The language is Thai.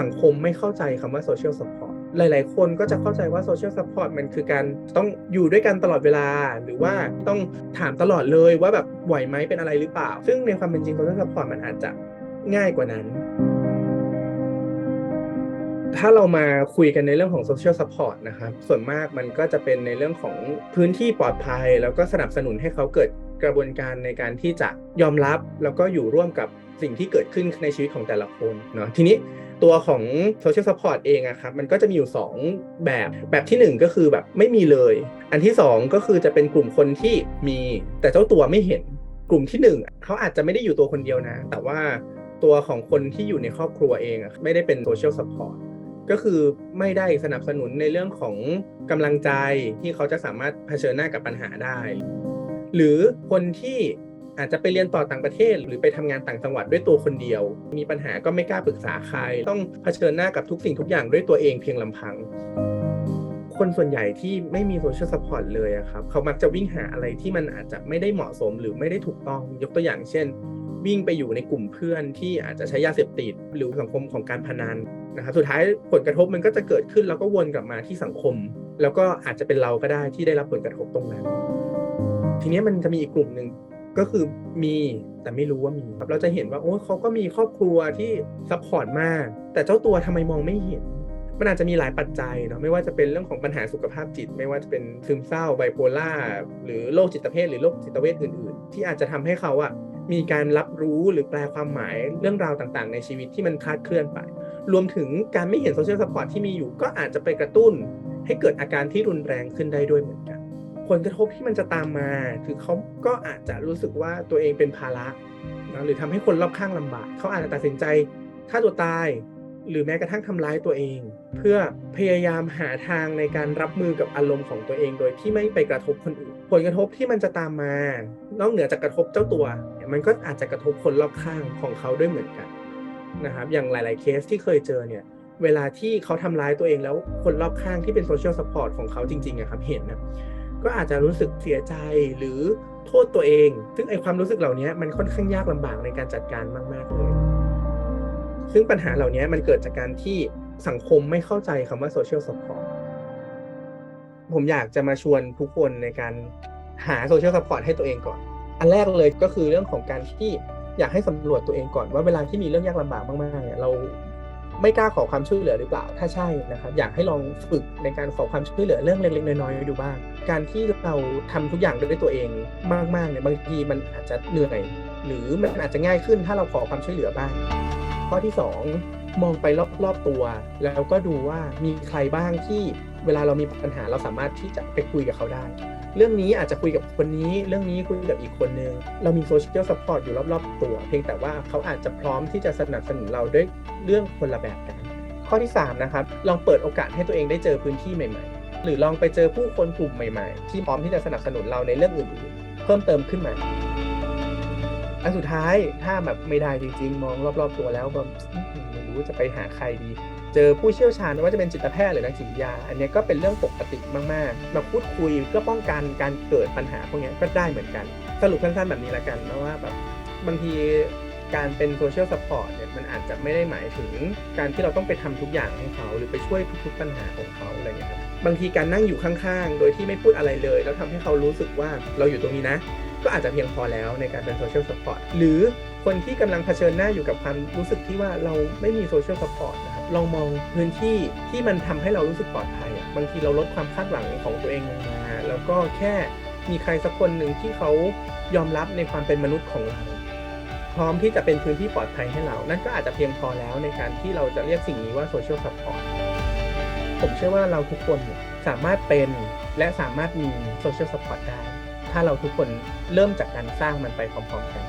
สังคมไม่เข้าใจคำว่า social support หลาย ๆ คนก็จะเข้าใจว่า social support มันคือการต้องอยู่ด้วยกันตลอดเวลา หรือว่าต้องถามตลอดเลยว่าแบบไหวไหมเป็นอะไรหรือเปล่า ซึ่งในความเป็นจริง social support มันอาจจะง่ายกว่านั้น ถ้าเรามาคุยกันในเรื่องของ social support นะครับส่วนมากมันก็จะเป็นในเรื่องของพื้นที่ปลอดภัย แล้วก็สนับสนุนให้เขาเกิดกระบวนการในการที่จะยอมรับ แล้วก็อยู่ร่วมกับสิ่งที่เกิดขึ้นในชีวิตของแต่ละคนเนาะทีนี้ ตัวของ social support เองอะครับมันก็จะมีอยู่ 2 แบบแบบที่ 1 ก็คือแบบไม่มีเลย อันที่ 2 ก็คือจะเป็นกลุ่มคนที่มีแต่เจ้าตัวไม่เห็นกลุ่มที่ 1เขาอาจจะไม่ได้อยู่ตัวคนเดียวนะ แต่ว่าตัวของคนที่อยู่ในครอบครัวเองอะไม่ได้เป็น social support ก็คือไม่ได้สนับสนุนในเรื่องของกำลังใจที่เขาจะสามารถเผชิญหน้ากับปัญหาได้ หรือคนที่ อาจจะไปเรียนต่อต่างประเทศ หรือไปทำงานต่างจังหวัดด้วยตัวคนเดียว มีปัญหาก็ไม่กล้าปรึกษาใคร ต้องเผชิญหน้ากับทุกสิ่งทุกอย่างด้วยตัวเองเพียงลำพัง คนส่วนใหญ่ที่ไม่มีโซเชียลสปอร์ตเลยครับเขามักจะวิ่งหาอะไรที่มันอาจจะไม่ได้เหมาะสมหรือไม่ได้ถูกต้องยกตัวอย่างเช่น วิ่งไปอยู่ในกลุ่มเพื่อนที่อาจจะใช้ยาเสพติดหรือสังคมของการพนันนะครับสุดท้ายผลกระทบมันก็จะเกิดขึ้นแล้วก็วนกลับมาที่สังคม แล้วก็อาจจะเป็นเราก็ได้ที่ได้รับผลกระทบตรงนั้น ทีนี้มันจะมีอีกกลุ่มหนึ่ง ก็คือมีแต่ไม่รู้ว่ามีครับเราจะเห็นว่าโอ้เขาก็มีครอบครัวที่ซัพพอร์ตมาก แต่เจ้าตัวทำไมมองไม่เห็น มันอาจจะมีหลายปัจจัยเนาะไม่ว่าจะเป็นเรื่องของปัญหาสุขภาพจิต ไม่ว่าจะเป็นซึมเศร้าไบโพล่าหรือโรคจิตเภทหรือโรคจิตเวชอื่น ๆ ที่อาจจะทำให้เขาอะมีการรับรู้หรือแปลความหมายเรื่องราวต่างๆ ในชีวิตที่มันคลาดเคลื่อนไป รวมถึงการไม่เห็นโซเชียลสปอร์ตที่มีอยู่ ก็อาจจะไปกระตุ้น ให้เกิดอาการที่รุนแรงขึ้นได้ด้วยเหมือนกัน ผลกระทบที่มันจะตามมา คือเขาก็อาจจะรู้สึกว่าตัวเองเป็นภาระนะหรือทำให้คนรอบข้างลำบากเขาอาจจะตัดสินใจฆ่าตัวตาย หรือแม้กระทั่งทำร้ายตัวเอง เพื่อพยายามหาทางในการรับมือกับอารมณ์ของตัวเอง โดยที่ไม่ไปกระทบคนอื่น ผลกระทบที่มันจะตามมา นอกเหนือจากกระทบเจ้าตัว มันก็อาจจะกระทบคนรอบข้างของเขาด้วยเหมือนกันนะครับอย่างหลาย ๆ เคสที่เคยเจอเนี่ยเวลาที่เขาทำร้ายตัวเองแล้วคนรอบข้างที่เป็นโซเชียลสปอร์ตของเขาจริงๆอะครับเห็นนะ ก็อาจจะรู้สึกเสียใจหรือโทษตัวเอง ซึ่งไอความรู้สึกเหล่านี้มันค่อนข้างยากลำบากในการจัดการมาก ๆ เลย ซึ่งปัญหาเหล่านี้มันเกิดจากการที่สังคมไม่เข้าใจคำว่าโซเชียลสปอร์ตผมอยากจะมาชวนทุกคนในการหาโซเชียลสปอร์ตให้ตัวเองก่อน อันแรกเลยก็คือเรื่องของการที่อยากให้สำรวจตัวเองก่อนว่าเวลาที่มีเรื่องยากลำบากมากๆเนี่ยเรา ไม่กล้าขอความช่วยเหลือหรือเปล่า ถ้าใช่นะครับอยากให้ลองฝึกในการขอความช่วยเหลือเรื่องเล็กๆน้อยๆดูบ้าง การที่เราทำทุกอย่างด้วยตัวเองมากๆเนี่ยบางทีมันอาจจะเหนื่อย หรือมันอาจจะง่ายขึ้นถ้าเราขอความช่วยเหลือบ้างข้อที่ 2 มองไปรอบๆตัว แล้วก็ดูว่ามีใครบ้างที่ เวลาเรามีปัญหาเราสามารถที่จะไปคุยกับเขาได้ เรื่องนี้อาจจะคุยกับคนนี้ เรื่องนี้คุยกับอีกคนนึง เรามีโซเชียลซัพพอร์ตอยู่รอบๆตัว เพียงแต่ว่าเขาอาจจะพร้อมที่จะสนับสนุนเราด้วยเรื่องคนละแบบกัน ข้อที่3นะครับลองเปิดโอกาสให้ตัวเองได้เจอพื้นที่ใหม่ๆ หรือลองไปเจอผู้คนกลุ่มใหม่ๆ ที่พร้อมที่จะสนับสนุนเราในเรื่องอื่นๆ เพิ่มเติมขึ้นมาอันสุดท้ายถ้าแบบไม่ได้จริง ๆ มองรอบๆตัวแล้วแบบไม่รู้จะไปหาใครดี เจอผู้เชี่ยวชาญไม่ว่าจะเป็นจิตแพทย์หรือนักจิตวิทยา อันนี้ก็เป็นเรื่องปกติมากๆ มาพูดคุยเพื่อป้องกันการเกิดปัญหาพวกนี้ก็ได้เหมือนกัน สรุปสั้นๆแบบนี้ละกันนะว่าแบบบางทีการเป็นโซเชียลซัพพอร์ตเนี่ยมันอาจจะไม่ได้หมายถึงการที่เราต้องไปทำทุกอย่างให้เขา หรือไปช่วยทุกๆปัญหาของเขาอะไรเงี้ยครับบางทีการนั่งอยู่ข้างๆ โดยที่ไม่พูดอะไรเลย แล้วทำให้เขารู้สึกว่าเราอยู่ตรงนี้นะ ก็อาจจะเพียงพอแล้วในการเป็นโซเชียลซัพพอร์ตหรือ คนที่กำลังเผชิญหน้าอยู่กับความรู้สึกที่ว่าเราไม่มีโซเชียลซัพพอร์ตนะครับลองมองพื้นที่ที่มันทำให้เรารู้สึกปลอดภัยอะบางทีเราลดความคาดหวังของตัวเองลงมาแล้วก็แค่มีใครสักคนหนึ่งที่เขายอมรับในความเป็นมนุษย์ของเรา พร้อมที่จะเป็นพื้นที่ปลอดภัยให้เรา นั่นก็อาจจะเพียงพอแล้วในการที่เราจะเรียกสิ่งนี้ว่าโซเชียลซัพพอร์ตผมเชื่อว่าเราทุกคนสามารถเป็นและสามารถมีโซเชียลซัพพอร์ตได้ ถ้าเราทุกคนเริ่มจากการสร้างมันไปพร้อมๆกัน